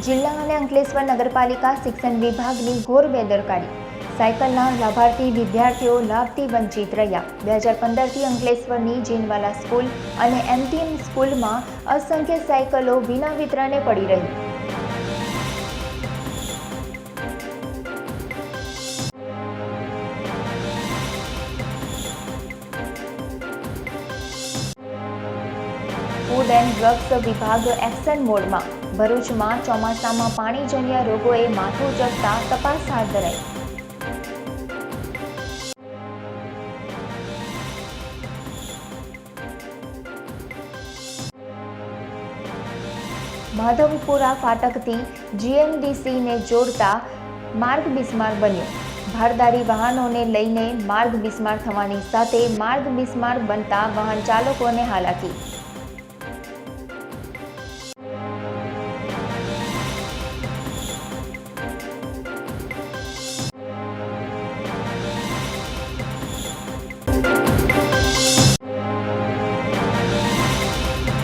જિલ્લા અને અંકલેશ્વર નગરપાલિકા શિક્ષણ વિભાગની ઘોર બેદરકારી. સાયકલના લાભાર્થી વિદ્યાર્થીઓ લાભથી વંચિત રહ્યા. બે હજાર પંદરથી અંકલેશ્વરની જીનવાલા સ્કૂલ અને એમટીએમ સ્કૂલમાં અસંખ્ય સાયકલો વિના વિતરણે પડી રહી. ફૂડ એન્ડ ડ્રગ્સ વિભાગ એક્શન મોડમાં. ભરૂચમાં ચોમાસામાં પાણીજન્ય રોગોએ માથું ચડતા તપાસ હાથ ધરાઈ. માધવપુરા ફાટકથી જીએમડીસીને જોડતા માર્ગ બિસ્માર બન્યો. ભારદારી વાહનોને લઈને માર્ગ બિસ્માર થવાની સાથે માર્ગ બિસ્માર બનતા વાહન ચાલકોને હાલાકી